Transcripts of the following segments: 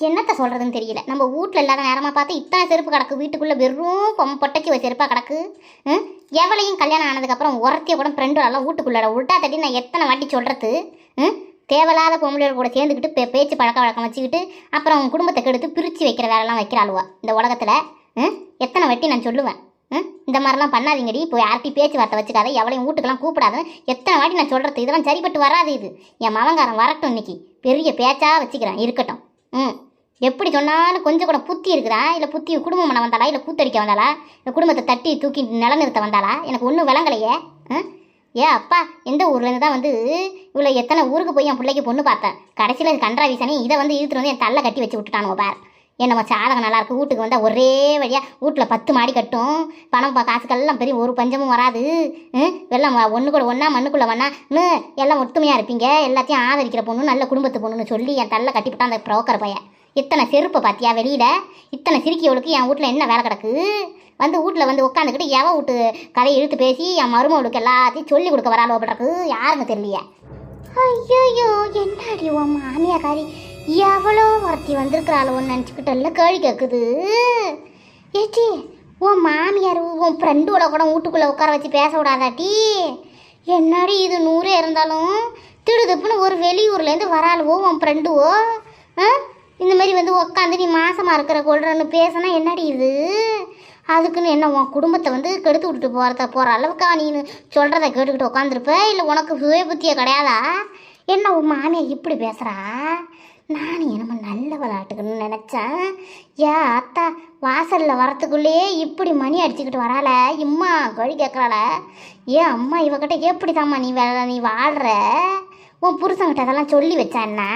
என்னத்த சொல்கிறதுன்னு தெரியல. நம்ம வீட்டில் இல்லாத நேரமாக பார்த்து இத்தனை செருப்பு கிடக்கு. வீட்டுக்குள்ளே வெறும் பொம் பொட்டைக்கு ஒரு செருப்பாக கிடக்கு. ம்? எவளையும் கல்யாணம் ஆனதுக்கப்புறம் உரத்திய கூட ஃப்ரெண்டுலாம் வீட்டுக்குள்ளே தட்டி நான் எத்தனை வாட்டி சொல்கிறது ம்? தேவையில்லாத பொம்பளையோட கூட சேர்ந்துக்கிட்டு பே பேச்சு பழக்க வழக்கம் வச்சுக்கிட்டு அப்புறம் அவங்க குடும்பத்தை கெடுத்து பிரித்து வைக்கிற வேலைலாம் வைக்கிறாளுவா இந்த உலகத்தில் ம்? எத்தனை வாட்டி நான் சொல்லுவேன்? ம்? இந்த மாதிரிலாம் பண்ணாதீங்கடி. இப்போ யார்கிட்டையும் பேச்சுவார்த்தை வச்சுக்காத. எவளையும் வீட்டுக்கெல்லாம் கூப்பிடாத. எத்தனை வாட்டி நான் சொல்கிறது இதெல்லாம் சரிப்பட்டு வராது இது. என் மவங்காரன் வரட்டும் இன்னைக்கு. பெரிய பேச்சாக வச்சுக்கிறேன். இருக்கட்டும். ம். எப்படி சொன்னாலும் கொஞ்சம் கூட புத்தி இருக்குதா? இல்லை புத்தி குடும்பம் பண்ண வந்தாளா? இல்லை கூத்தடிக்க வந்தாளா? இல்லை குடும்பத்தை தட்டி தூக்கி நிலநிறுத்த வந்தாளா? எனக்கு ஒன்றும் விளங்கலையே. ஏ அப்பா எந்த ஊர்லேருந்து தான் வந்து இவ்வளோ எத்தனை ஊருக்கு போய் என் பிள்ளைக்கு பொண்ணு பார்த்தேன் கடைசியில் கன்றா வீசனே இதை வந்து இழுத்துட்டு வந்து என் தள்ள கட்டி வச்சு விட்டுட்டானுங்க பார். என்னம்மா சாதகம் நல்லா இருக்கு? வீட்டுக்கு வந்தால் ஒரே வழியாக வீட்டில் பத்து மாடி கட்டும். பணம் காசுக்கெல்லாம் பெரிய ஒரு பஞ்சமும் வராது. ம்? வெள்ளம் ஒன்று கூட ஒன்றா மண்ணுக்குள்ளே ஒன்றா எல்லாம் ஒத்துமையாக இருப்பீங்க. எல்லாத்தையும் ஆதரிக்கிற பொண்ணு நல்ல குடும்பத்து பொண்ணுன்னு சொல்லி என் தள்ள கட்டி விட்டான் அந்த புரோக்கர் பையன். இத்தனை செருப்பை பார்த்தியா வெளியில்? இத்தனை சிரிக்கியவளுக்கு என் வீட்டில் என்ன வேலை கிடக்கு? வந்து வீட்டில் வந்து உட்காந்துக்கிட்டு எவ வீட்டு கதையை இழுத்து பேசி என் மருமகளுக்கு எல்லாத்தையும் சொல்லி கொடுக்க வராளோ அப்படின்றது யாருங்க தெரியலையே. ஐயோ என்னடி உன் மாமியாக்காரி எவ்வளோ ஒருத்தி வந்திருக்கிறாளோன்னு நினச்சிக்கிட்டல்ல கேள்வி கேட்குது ஏச்சி உன் மாமியார் உன் ஃப்ரெண்டோட கூட வீட்டுக்குள்ளே உட்கார வச்சு பேச விடாதாட்டி. என்னடி இது நூறே இருந்தாலும் திடுதுப்புன்னு ஒரு வெளியூர்லேருந்து வராளுவோ உன் ஃப்ரெண்டுவோ ஆ? இந்த மாதிரி வந்து உட்காந்து நீ மாசமாக இருக்கிற கொள்றன்னு பேசினா என்னடி இது? அதுக்குன்னு என்ன உன் குடும்பத்தை வந்து கெடுத்து விட்டுட்டு போகிறத போகிற அளவுக்கா நீ சொல்கிறத கேட்டுக்கிட்டு உட்காந்துருப்ப இல்லை உனக்கு சுய புத்தியே கிடையாதா? என்ன உன் மாமியார் இப்படி பேசுகிறா நான் என்னமோ நல்ல விளையாட்டுக்குன்னு நினச்சேன் ஏ அத்தா வாசலில் வரத்துக்குள்ளேயே இப்படி மணி அடிச்சுக்கிட்டு வரால இம்மா கழி கேட்குறாள ஏன் அம்மா இவகிட்ட எப்படி நீ வே- நீ வாழ்கிற உன் புருஷங்கிட்ட அதெல்லாம் சொல்லி வச்சான்னா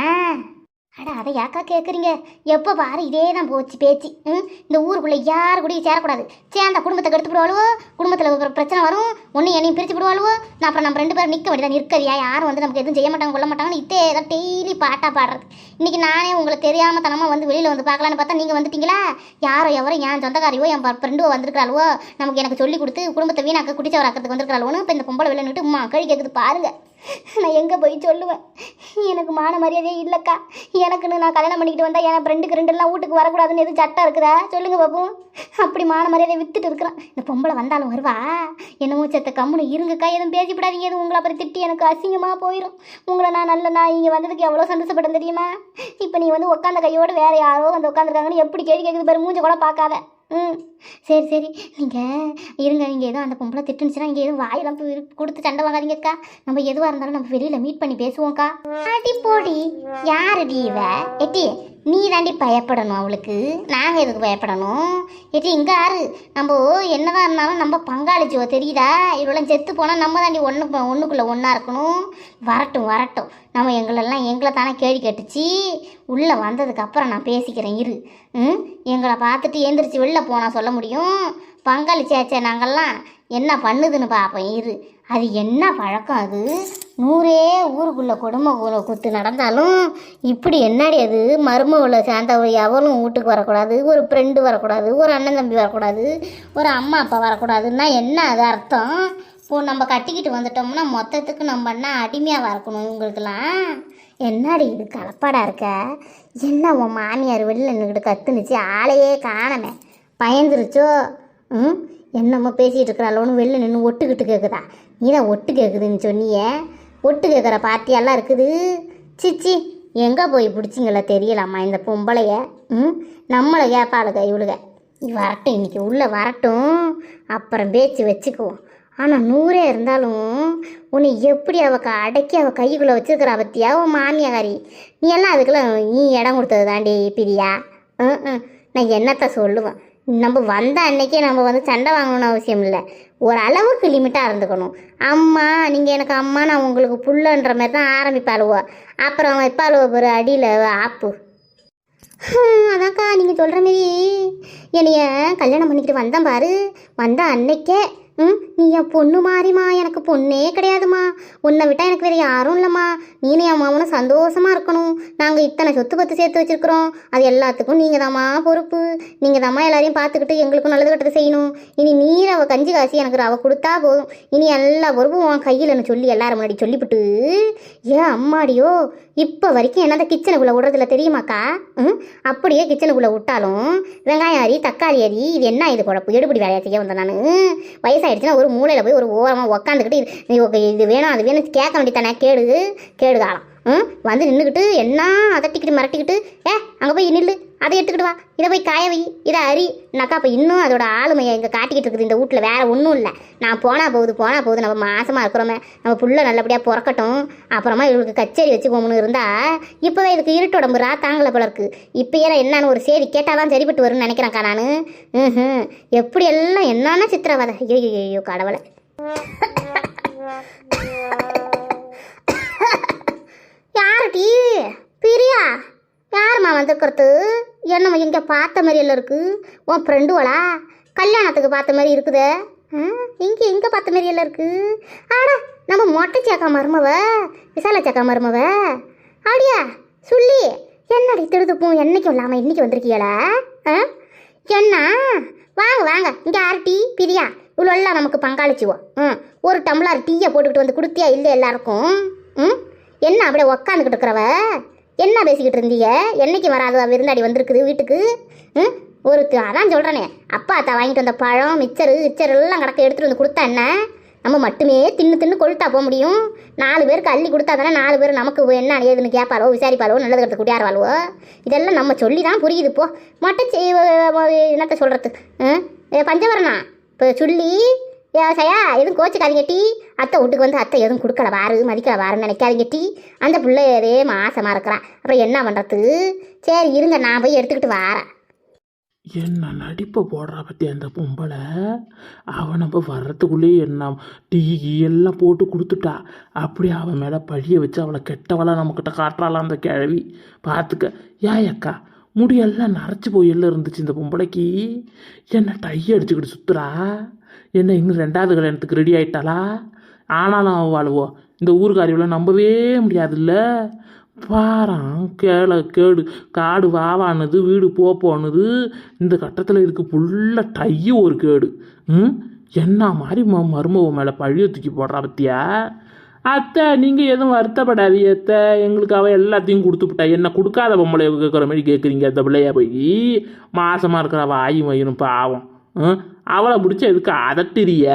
அட அதை யாக்கா கேட்குறீங்க எப்போ பாரு இதே தான் போச்சு பேச்சு. ம்? இந்த ஊருக்குள்ளே யார் கூடயும் சேரக்கூடாது. சேர்ந்தா குடும்பத்தை கெடுத்து விடுவாளுவோ? குடும்பத்தில் பிரச்சனை வரும். ஒன்று என்னையும் பிரித்து விடுவாளுவோ? நான் அப்புறம் நம்ம ரெண்டு பேரும் நிற்க வேண்டியதான் நிற்கறியா யாரும் வந்து நமக்கு எதுவும் செய்ய மாட்டாங்க கொள்ள மாட்டாங்கன்னு இதே தான் டெய்லி பாட்டாக பாடுறது. இன்றைக்கி நானே உங்களை தெரியாமல் தனமாக வந்து வெளியில் வந்து பார்க்கலான்னு பார்த்தா நீங்கள் வந்துட்டீங்களா? யாரோ எவரோ என் சொந்தக்காரியோ என் ஃப்ரெண்டுவோ வந்திருக்காளுவோ நமக்கு எனக்கு சொல்லி கொடுத்து குடும்பத்தை வீணாக்க குடிச்சவராக்கிறதுக்கு வந்திருக்காளுவோன்னு இப்போ இந்த பொம்பளை வெளில நின்று உமா கழி கேட்குது பாருங்கள் நான் எங்கே போய் சொல்லுவேன்? எனக்கு மான மரியாதையே இல்லைக்கா. எனக்குன்னு நான் கல்யாணம் பண்ணிக்கிட்டு வந்தால் என் ஃப்ரெண்டுக்கு ரெண்டுலாம் வீட்டுக்கு வரக்கூடாதுன்னு எதுவும் சட்டம் இருக்குதா? சொல்லுங்கள் பாப்போம் அப்படி மான மரியாதையை வித்துட்டு இருக்கிறான். இந்த பொம்பளை வந்தாலும் வருவா. என்னமோ செத்த கம்முன்னு இருங்கக்கா. எதுவும் பேசிவிடாதீங்க எதுவும் உங்களை அப்புறம் திட்டி எனக்கு அசிங்கமாக போயிடும் உங்களை நான் நல்ல நான் இங்கே வந்ததுக்கு எவ்வளோ சந்தோஷப்பட்டேன் தெரியுமா? இப்போ நீ வந்து உட்காந்த கையோடு வேற யாரோ வந்து உட்காந்துருக்காங்கன்னு எப்படி கேள்வி கேட்குது பாரு. மூஞ்ச கூட பார்க்காத. ம். சரி சரி. நீங்கள் இருங்க. நீங்கள் எதுவும் அந்த பொம்பளை திட்டுனுச்சுன்னா இங்கே எதுவும் வாயெல்லாம் கொடுத்து சண்டை வாங்காதீங்கக்கா நம்ம எதுவாக இருந்தாலும் நம்ம வெளியில் மீட் பண்ணி பேசுவோம்க்கா அடி போடி. யாருடி இவ? எட்டி. நீ தாண்டி பயப்படணும் அவளுக்கு. நாங்கள் எதுக்கு பயப்படணும்? எட்டி இங்கே ஆறு. நம்ம என்னதான் இருந்தாலும் நம்ம பங்காளிச்சுவோ தெரியுதா? இவ்வளோ செத்து போனால் நம்ம தாண்டி ஒன்று ஒன்றுக்குள்ளே ஒன்றா இருக்கணும். வரட்டும் வரட்டும். நம்ம எங்களெல்லாம் எங்களை தானே கேள்வி கேட்டுச்சு. உள்ளே வந்ததுக்கப்புறம் நான் பேசிக்கிறேன் இரு. ம்? எங்களை பார்த்துட்டு எந்திரிச்சு வெளில போனால் சொல்ல முடியும்? பங்காளி சேச்சே நாங்கள்லாம் என்ன பண்ணுதுன்னு பார்ப்பேன் இரு. அது என்ன பழக்கம் அது? நூறே ஊருக்குள்ளே கொடுமை குத்து நடந்தாலும் இப்படி என்னடி அது? மருமகளை சேர்ந்தவ எவளும் வீட்டுக்கு வரக்கூடாது ஒரு ஃப்ரெண்டு வரக்கூடாது ஒரு அண்ணன் தம்பி வரக்கூடாது ஒரு அம்மா அப்பா வரக்கூடாதுன்னா என்ன அது அர்த்தம்? இப்போ நம்ம கட்டிக்கிட்டு வந்துட்டோம்னா மொத்தத்துக்கு நம்ம என்ன அடிமையாக இருக்கணும் இவங்களுக்கெல்லாம். என்னடி இது கலப்பாடாக இருக்க? என்ன உன் மாமியார் வெளியில் நின்றுக்கிட்டு கத்துனுச்சு? ஆளையே காணமே. பயந்துருச்சோ? ம்? என்னம்மா பேசிகிட்டு இருக்கிறாளோன்னு வெளில நின்று ஒட்டுக்கிட்டு கேட்குதா நீ தான் ஒட்டு கேட்குதுன்னு சொன்னியே. ஒட்டு கேட்குற பார்ட்டியெல்லாம் இருக்குது. சிச்சி எங்கே போய் பிடிச்சிங்களா தெரியலாமா இந்த பொம்பளைய? ம் நம்மளை கேட்பாளுக இவளுக. வரட்டும் இன்னைக்கு உள்ளே வரட்டும். அப்புறம் பேச்சு வச்சுக்குவோம். ஆனால் நூறே இருந்தாலும் உன்னை எப்படி அவ க- அடக்கி அவள் கைக்குள்ளே வச்சிருக்கிறா பற்றியா உன் மாமியாரி? நீ எல்லாம் அதுக்கெல்லாம் நீ இடம் கொடுத்தது தாண்டி பிரியா? ம் ம். நான் என்னத்த சொல்லுவேன்? நம்ம வந்த அன்னைக்கே நம்ம வந்து சண்டை வாங்கணும்னு அவசியம் இல்லை. ஒரு அளவுக்கு லிமிட்டாக இருந்துக்கணும். அம்மா நீங்கள் எனக்கு அம்மா நான் உங்களுக்கு புள்ளன்ற மாதிரி தான் ஆரம்பிப்பாளுவோ. அப்புறம் வைப்பாளுவோ ஒரு அடியில் ஆப்பு. அதான்க்கா நீங்கள் சொல்கிற மாரி என்னைய கல்யாணம் பண்ணிக்கிட்டு வந்தேன் பாரு. வந்த அன்னைக்கே ம்? நீ என் பொண்ணு மாறிம்மா. எனக்கு பொண்ணே கிடையாதும்மா. உன்னை விட்டால் எனக்கு வேறு யாரும் இல்லைம்மா. நீனு என் மாமனும் சந்தோஷமாக இருக்கணும். நாங்கள் இத்தனை சொத்து பத்து சேர்த்து வச்சுருக்குறோம். அது எல்லாத்துக்கும் நீங்கள் தாம்மா பொறுப்பு. நீங்கள் தாம்மா எல்லாரையும் பார்த்துக்கிட்டு எங்களுக்கும் நல்லது கட்டது செய்யணும். இனி நீர் அவள் கஞ்சி காசி எனக்கு அவள் கொடுத்தா போதும். இனி எல்லா பொறுப்பும் உன் கையில்னு சொல்லி எல்லாரும் முன்னாடி சொல்லிவிட்டு ஏன் அம்மாடியோ இப்போ வரைக்கும் என்ன அந்த கிச்சனுக்குள்ளே விடுறதுல தெரியுமாக்கா? ம்? அப்படியே கிச்சனுக்குள்ளே விட்டாலும் வெங்காயம் அரி தக்காளி அரி இது என்ன இது குழப்பு? எடுபடி வேலையை செய்ய வந்தேன் நான். வயசாயிடுச்சுன்னா ஒரு மூலையில் போய் ஒரு ஓரமாக உக்காந்துக்கிட்டு இது- இது வேணும் அது வேணும் கேட்க வேண்டியதானே கேடு கேடு காலம். ம்? வந்து நின்றுக்கிட்டு என்ன அதட்டிக்கிட்டு மிரட்டிக்கிட்டு ஏ அங்கே போய் நில்லு. அதை எடுத்துக்கிட்டு வா. இதை போய் காய வை. இதை அரி. நக்கா இப்போ இன்னும் அதோட ஆளுமையை இங்கே காட்டிக்கிட்டு இருக்குது. இந்த வீட்டில் வேறு ஒன்றும் இல்லை. நான் போனால் போகுது போனால் போகுது. நம்ம மாசமாக இருக்கிறோமே. நம்ம புள்ள நல்லபடியாக பிறக்கட்டும். அப்புறமா இவளுக்கு கச்சேரி வச்சு இருந்தால் இப்போவே இதுக்கு இருட்டு உடம்பு ரா தாங்கலை போல இருக்குது இப்போயே நான் என்னன்னு ஒரு செய்தி கேட்டால் தான் சரிப்பட்டு வரும்னு நினைக்கிறேன்க்கா நான். ம் எப்படி எல்லாம் என்னென்ன சித்திரவதை ஐயோ ஐயோ, கடவுளை. யாருட்டி பிரியா? யாரும்மா வந்திருக்கிறது? என்னம்மா இங்கே பார்த்த மாதிரி எல்லாம் இருக்குது உன் ஃப்ரெண்டுவளா கல்யாணத்துக்கு பார்த்த மாதிரி இருக்குதே. இங்கே எங்கே பார்த்த மாதிரி எல்லாம் இருக்குது ஆடா நம்ம மொட்டை சேக்கா மருமவ? விசால சேக்கா மருமவ? அப்படியா சொல்லி. என்னடி திருதுப்பும் என்னைக்கும் இல்லாமல் இன்றைக்கி வந்திருக்கீங்களா ஆ என்ன? வாங்க வாங்க. இங்கே யார் டீ? பிரியா. இவ்வளோ நமக்கு பங்காளிச்சுவோம் ம் ஒரு டம்ளர் டீயை போட்டுக்கிட்டு வந்து கொடுத்தியா இல்லை எல்லாருக்கும்? ம் என்ன அப்படியே உக்காந்துக்கிட்டு இருக்கிறவ? என்ன பேசிக்கிட்டு இருந்தீங்க? என்னைக்கு வராது? விருந்தாடி வந்திருக்குது வீட்டுக்கு. ம்? ஒரு அதான் சொல்கிறேனே அப்பா அத்தா வாங்கிட்டு வந்த பழம் மிச்சரு மிச்சர் எல்லாம் கிடக்க எடுத்துகிட்டு வந்து கொடுத்தா என்ன? நம்ம மட்டுமே தின்னு தின்னு கொழுத்தா போக முடியும். நாலு பேருக்கு அள்ளி கொடுத்தா தானே நாலு பேர் நமக்கு என்ன ஏதுன்னு கேட்பாளோ விசாரிப்பாளோ நல்லது கருத்து குடியாருவாளோ இதெல்லாம் நம்ம சொல்லி தான் புரியுது இப்போ மொட்டை செய் என்னத்த சொல்கிறது பஞ்சவரணா? இப்போ சொல்லி விவசாயா எதுவும் கோச்சுக்காதீங்க டீ. அத்தை வீட்டுக்கு வந்து அத்தை எதுவும் கொடுக்கல. வாரு மதிக்கல வாருன்னு நினைக்காதீங்க டீ. அந்த பிள்ளை ஏதே மாசமாக இருக்கிறான். அப்புறம் என்ன பண்ணுறது சரி இருங்க நான் போய் எடுத்துக்கிட்டு வாரேன். என்ன நடிப்பை போடுறா பற்றி அந்த பொம்பளை? அவன் நம்ம வர்றதுக்குள்ளேயே என்ன டீ கீ எல்லாம் போட்டு கொடுத்துட்டா. அப்படி அவன் மேலே பழிய வச்சு அவளை கெட்டவளாக நம்மக்கிட்ட காட்டுறாளாம் அந்த கிழவி. பார்த்துக்க ஏன் அக்கா முடியெல்லாம் நரைச்சி போய் எல்லாம் இருந்துச்சு இந்த பொம்பளைக்கு. என்ன டை அடிச்சுக்கிட்டு சுற்றுறா என்ன இன்னும் ரெண்டாவது கல்யாணத்துக்கு ரெடி ஆயிட்டாளா? ஆனாலும் அவள் வாழுவோ. இந்த ஊர்காரியெல்லாம் நம்பவே முடியாதுல்ல? பாறான் கேள கேடு. காடு வாவானது வீடு போப்போனுது. இந்த கட்டத்தில் இதுக்கு ஃபுல்லாக டையு ஒரு கேடு. ம்? என்ன மாதிரி ம மருமக மேலே பழிய தூக்கி போடுறா பத்தியா? அத்தை நீங்கள் எதுவும் வருத்தப்படாதீ அத்தை. எங்களுக்கு அவள் எல்லாத்தையும் கொடுத்துவிட்டா என்ன கொடுக்காத பொம்பளை கேட்குற மாதிரி கேட்குறீங்க அந்த பிள்ளையா போய்? மாசமாக இருக்கிற வாயும் வயிறும் பாவம். ம்? அவளை பிடிச்ச எதுக்கு அதட்டிரிய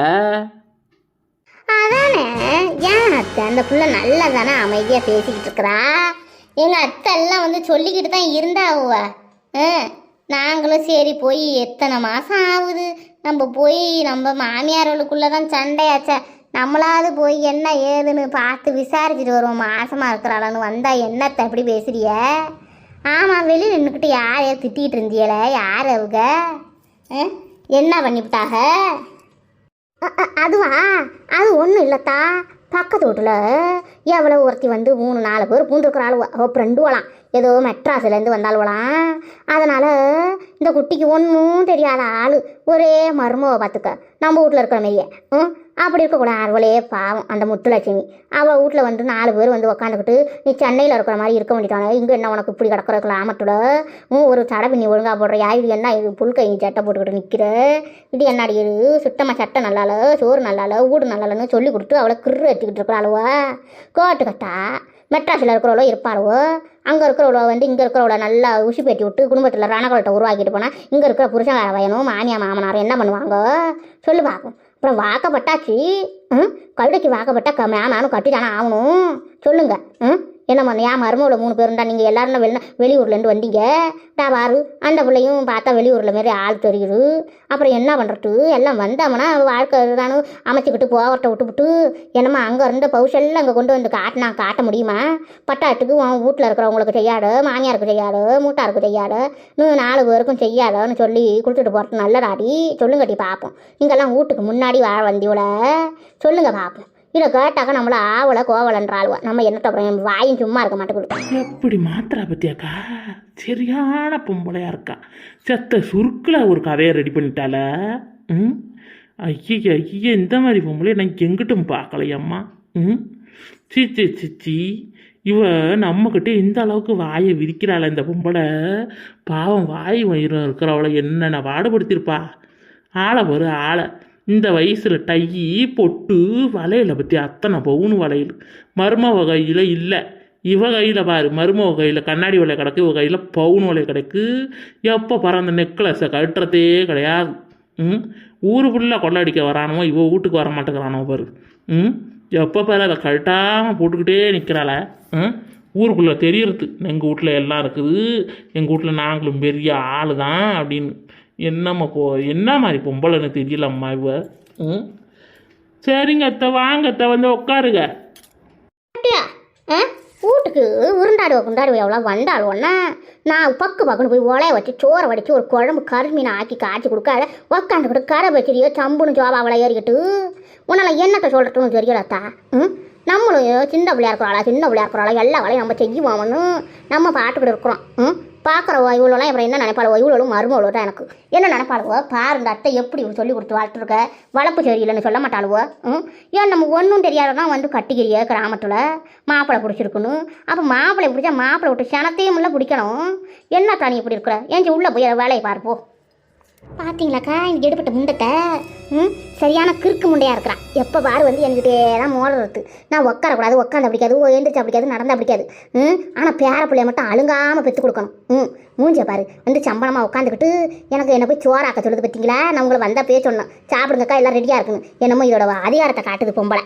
அதானே ஏன் அத்தை? அந்த புள்ள நல்லா தானே அமைதியாக பேசிக்கிட்டு இருக்கிறா? எங்கள் அத்தை எல்லாம் வந்து சொல்லிக்கிட்டு தான் இருந்தா அவ. நாங்களும் சரி போய் எத்தனை மாதம் ஆகுது? நம்ம போய் நம்ம மாமியார்களுக்குள்ளே தான் சண்டையாச்சே. நம்மளாவது போய் என்ன ஏதுன்னு பார்த்து விசாரிச்சுட்டு வருவோம். மாசமாக இருக்கிறாளான்னு வந்தால் என்னத்தை எப்படி பேசுறிய? ஆமாம் வெளியில் நின்றுக்கிட்டு யார் திட்டிகிட்டு இருந்தியல யார் அவங்க? ஆ? என்ன பண்ணிவிட்டாக? அதுவா? அது ஒன்றும் இல்லைத்தா. பக்கத்து வீட்டில் எவ்வளோ ஒருத்தி வந்து மூணு நாலு பேர் பூந்துருக்குற ஆளுவ அவள் ஃப்ரெண்டுவலாம் ஏதோ மெட்ராஸ்லேருந்து வந்தாளுவலாம் அதனால் இந்த குட்டிக்கு ஒன்றும் தெரியாத ஆள். ஒரே மர்மவை பார்த்துக்க நம்ம வீட்டில் இருக்கிற மாதிரியே. ம்? அப்படி இருக்கக்கூடாது. அவளே பாவம். அந்த முத்துலட்சுமி. அவள் வீட்டில் வந்து நாலு பேர் வந்து உக்காந்துக்கிட்டு நீ சென்னையில் இருக்கிற மாதிரி இருக்க வேண்டியதானே இங்கே என்ன உனக்கு இப்படி கிடக்கிறதுக்கு ஆமட்டோட ம் ஒரு சடப்பு நீ ஒழுங்காக போடுறியா? இது என்ன? இது புல் கை சட்டை போட்டுக்கிட்டு நிற்கிற இது என்னடி இது? சுத்தமாக சட்டை நல்லால சோறு நல்லால வீடு நல்லாலன்னு சொல்லி கொடுத்து அவளை கிரு வச்சுக்கிட்டு இருக்கிற அளவா கட்டா மெட்ராஸில் இருக்கிறவளோ இருப்பாளோ அங்கே இருக்கிறவளோ வந்து இங்கே இருக்கிறவளோ நல்லா உசி பேட்டி விட்டு குடும்பத்தில் ரணகலத்தை உருவாக்கிட்டு போனால் இங்கே இருக்கிற புருஷங்கார வயனும் மாமியா மாமனாரும் என்ன பண்ணுவாங்க? சொல்லு பார்ப்போம் அப்புறம் வாக்கப்பட்டாச்சு ம்? கழுதைக்கு வாக்கப்பட்டா க மேனானும் ஆகணும். சொல்லுங்கள் ம்? என்னம்மா ஏன் மருமவில் மூணு பேர் நீங்கள் எல்லாரும் வெளி வெளியூர்லேருந்து வந்தீங்க? டா பாரு அந்த பிள்ளையும் பார்த்தா வெளியூரில் மாரி ஆள் தெரியுது. அப்புறம் என்ன பண்ணுறது எல்லாம் வந்தோம்னா வாழ்க்கை தானு அமைச்சிக்கிட்டு போகிறட்ட விட்டுவிட்டு என்னம்மா அங்கே இருந்த பௌஷெல்லாம் அங்கே கொண்டு வந்து காட்டினா காட்ட முடியுமா? பட்டாட்டுக்கு உன் வீட்டில் இருக்கிறவங்களுக்கு செய்யாத மாமியாருக்கு செய்யாத மூட்டாருக்கு செய்யாத இன்னும் நாலு பேருக்கும் செய்யாதன்னு சொல்லி கொடுத்துட்டு போகிறது நல்லதாடி. சொல்லுங்கட்டி பார்ப்போம் நீங்கள்லாம் வீட்டுக்கு முன்னாடி வாழ வந்தியோட சொல்லுங்கள் பார்ப்போம் இதை கேட்டாக்க நம்மள ஆவலை கோவலன்ற ஆளுவா. நம்ம என்னட்ட அப்புறம் வாயும் சும்மா இருக்க மாட்டேங்குது. எப்படி மாத்திரா பத்தியாக்கா? சரியான பொம்பளையா இருக்கா. செத்த சுருக்கில் ஒரு கதையை ரெடி பண்ணிட்டால ம்? ஐய ஐய இந்த மாதிரி பொம்பளையை நான் எங்கிட்டும் பார்க்கலையம்மா. ம்? சி சி சி சி. இவ நம்மக்கிட்ட இந்த அளவுக்கு வாயை விரிக்கிறாள் இந்த பொம்பளை. பாவம் வாய் வயிறு இருக்கிறவளை என்னென்ன பாடுபடுத்தியிருப்பா? ஆளை வரும் ஆளை. இந்த வயசில் டையி பொட்டு வளையல பற்றி அத்தனை பவுன் வளையல் மர்ம வகையில் இல்லை. இவ கையில் பாரு மருமக கையில் கண்ணாடி வலை கிடக்கு இவ கையில் பவுன் வலை கிடக்கு. எப்போ பாரு அந்த நெக்லஸை கட்டுறதே கிடையாது. ம்? ஊர் ஃபுல்லாக கொள்ளடிக்க வரானோ இவ வீட்டுக்கு வர மாட்டேங்கிறானோ பாரு. ம்? எப்போ பாரு அதை கழட்டாமல் போட்டுக்கிட்டே நிற்கிறாள ம்? ஊருக்குள்ளே தெரியறது. எங்கள் வீட்டில் எல்லாம் இருக்குது. எங்கள் வீட்டில் நாங்களும் பெரிய ஆள் தான் அப்படின்னு. என்னம்மா போ என்ன மாதிரி பொம்பளைன்னு தெரியலம்மா இவ? ம்? சரிங்க அத்தை வாங்க அத்தை வந்து உட்காருங்க. ஆ? வீட்டுக்கு உருண்டாடுவ குண்டாடுவ எவ்வளோ வந்தாளுவோன்னா நான் பக்கு பக்குன்னு போய் ஒலைய வச்சு சோறை வடித்து ஒரு குழம்பு கருமீனை ஆக்கி காய்ச்சி கொடுக்காத உக்காந்துக்கிட்டு கரை வச்சிரியோ சம்புன்னு ஜோபாவளை ஏறிக்கிட்டு. உன்னால் என்னத்தை சொல்கிறதுன்னு தெரியலத்தா ம்? நம்மளும் சின்ன பிள்ளையா இருக்கிறாளா சின்ன பிள்ளையா இருக்கிறாளா எல்லா வேலையும் நம்ம செய்யுவோம்னு நம்ம பாட்டுக்கிட்டு இருக்கிறோம். ம்? பார்க்குறவோ இவ்வளோலாம் அப்புறம் என்ன நினைப்பாளுவோ இவ்வளோ மருமவளோ தான் எனக்கு. என்ன நினைப்பாளுவோ பாரு இந்த அத்தை எப்படி சொல்லி கொடுத்து வளர்த்துருக்க. வளர்ப்பு சரியில்லைன்னு சொல்ல மாட்டாளுவோ ம்? ஏன் நம்ம ஒன்றும் தெரியாததான் வந்து கட்டிக்கிறிய கிராமத்தில்? மாப்பிள்ளை பிடிச்சிருக்கணும் அப்போ மாப்பிள்ளை பிடிச்சா மாப்பிள்ளை விட்டு சனத்தையும் இல்லை பிடிக்கணும். என்ன தனி இப்படி இருக்கிற? ஏஞ்சி உள்ளே போய் வேலையை பார்ப்போம் பார்த்தீங்களாக்கா எனக்கு எடுப்பட்ட முண்டத்தை ம் சரியான கிறுக்கு முண்டையாக இருக்கிறான். எப்போ பாரு வந்து என்கிட்டே தான் மோடுறது நான் உட்காரக்கூடாது உட்காந்து பிடிக்காது ஓ எந்திரிச்சா பிடிக்காது நடந்தா பிடிக்காது. ம் ஆனால் பேர பிள்ளைய மட்டும் அழுங்காமல் பெற்று கொடுக்கணும். ம் மூஞ்ச பாரு. வந்து சம்பளமாக உட்காந்துக்கிட்டு எனக்கு என்னை போய் சோறாக்க சொல்லுது பார்த்தீங்களா நான் உங்களை வந்தால் பேச சொன்னேன். சாப்பிடுங்கக்கா எல்லாம் ரெடியாக இருக்குன்னு என்னமோ இதோட அதிகாரத்தை காட்டுது பொம்பளை.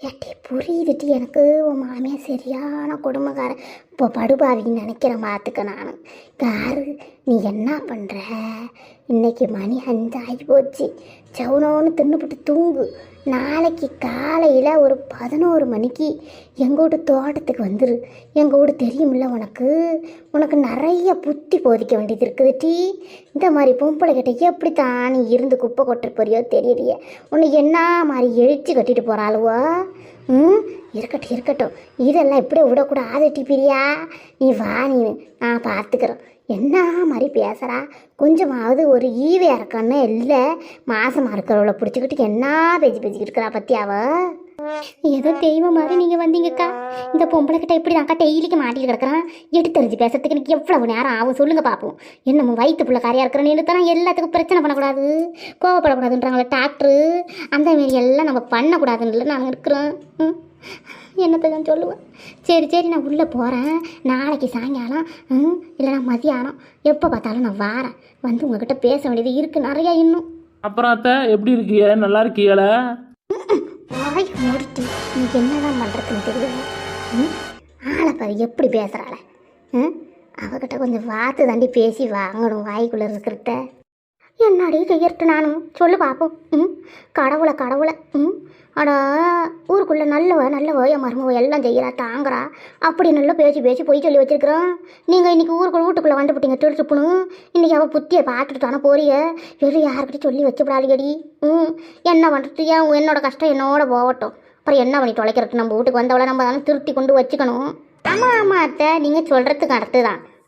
ஏட்டி புரியுதுட்டி எனக்கு. உன் மாமியார் சரியான குடும்பக்காரன் இப்போ படுபாவின்னு நினைக்கிற பார்த்துக்க நான். காரு நீ என்ன பண்ணுற இன்னைக்கு மணி அஞ்சாகி போச்சு. சவுனோன்னு தின்னுபிட்டு தூங்கு. நாளைக்கு காலையில் ஒரு பதினோரு மணிக்கு எங்கள் வீட்டு தோட்டத்துக்கு வந்துரு. எங்கள் வீடு தெரியுமில்ல உனக்கு? உனக்கு நிறைய புத்தி போதிக்க வேண்டியது இருக்குது டீ. இந்த மாதிரி பொம்பளைக்கிட்ட எப்படி தான் நீ இருந்து குப்பை கொட்டுற போறியோ தெரியலையே. உன்னை என்ன மாதிரி எழுச்சி கட்டிட்டு போகிறாளுவோ ம்? இருக்கட்டும் இருக்கட்டும். இதெல்லாம் இப்படியே விடக்கூடாது டி பிரியா. நீ வா நீ. நான் பார்த்துக்கிறேன். என்ன மாதிரி பேசுகிறா கொஞ்சமாவது ஒரு ஈவே இருக்கான்னு இல்லை மாசமாக இருக்கிறவளை பிடிச்சிக்கிட்டு என்ன பேச்சு பேசிக்கிட்டு இருக்கிறா பத்தியாவ ஏதோ தெய்வம் மாதிரி நீங்கள் வந்தீங்கக்கா. இந்த பொம்பளை கிட்ட இப்படி நாக்கா டெய்லிக்கு மாட்டிட்டு கிடக்குறான். எடுத்தறிஞ்சு பேசுறதுக்கு எனக்கு எவ்வளவு நேரம் ஆகும் சொல்லுங்க பார்ப்போம் என்னமோ வயிற்று பிள்ளை காரியாக இருக்கிறேன்னு தான் எல்லாத்துக்கும் பிரச்சனை பண்ணக்கூடாது. கோவப்படக்கூடாதுன்றாங்களே டாக்டரு. அந்த மாரி எல்லாம் நம்ம பண்ணக்கூடாதுன்னு நான் இருக்கிறேன் ம். என்னத்தை தான் சொல்லுவேன்? சரி சரி நான் உள்ளே போகிறேன் நாளைக்கு சாயங்காலம் இல்லைனா மதியானம். எப்போ பார்த்தாலும் நான் வாரேன். வந்து உங்ககிட்ட பேச வேண்டியது இருக்குது நிறையா இன்னும். அப்புறம் அத்தை எப்படி இருக்கீங்க நல்லா இருக்கீங்கள வாய் மூடிட்டு நீ என்னதான் பண்ணுறதுன்னு தெரியல. ஆளை பாரு எப்படி பேசுகிறாள அவகிட்ட கொஞ்சம் வார்த்தை தாண்டி பேசி வாங்கணும் வாய்க்குள்ளே இருக்கிறத. என்னடி செய்யறது நானும் சொல்லு பார்ப்போம் ம்? கடவுளை கடவுளை. ம்? அடா ஊருக்குள்ளே நல்லவ நல்லவ என் மருமவ எல்லாம் செய்கிறா தாங்குறா. அப்படி நல்லா பேசி பேசி போய் சொல்லி வச்சிருக்கிறோம் நீங்கள் இன்றைக்கி ஊருக்குள்ள வீட்டுக்குள்ளே வந்துவிட்டீங்க திருச்சுப்புணும் இன்றைக்கி அவள் புத்தியை பார்த்துட்டு தானே போறிய. வெறும் யாருக்கிட்ட சொல்லி வச்சுப்படாதீங்கடி. ம்? என்ன பண்ணுறது ஏன் என்னோட கஷ்டம் என்னோட போகட்டும். அப்புறம் என்ன பண்ணி தொலைக்கிறது? நம்ம வீட்டுக்கு வந்தவளை நம்ம தானே திருத்தி கொண்டு வச்சுக்கணும். ஆமாம் ஆமாம் அத்தை. நீங்கள் சொல்கிறதுக்கு அடுத்து தான்.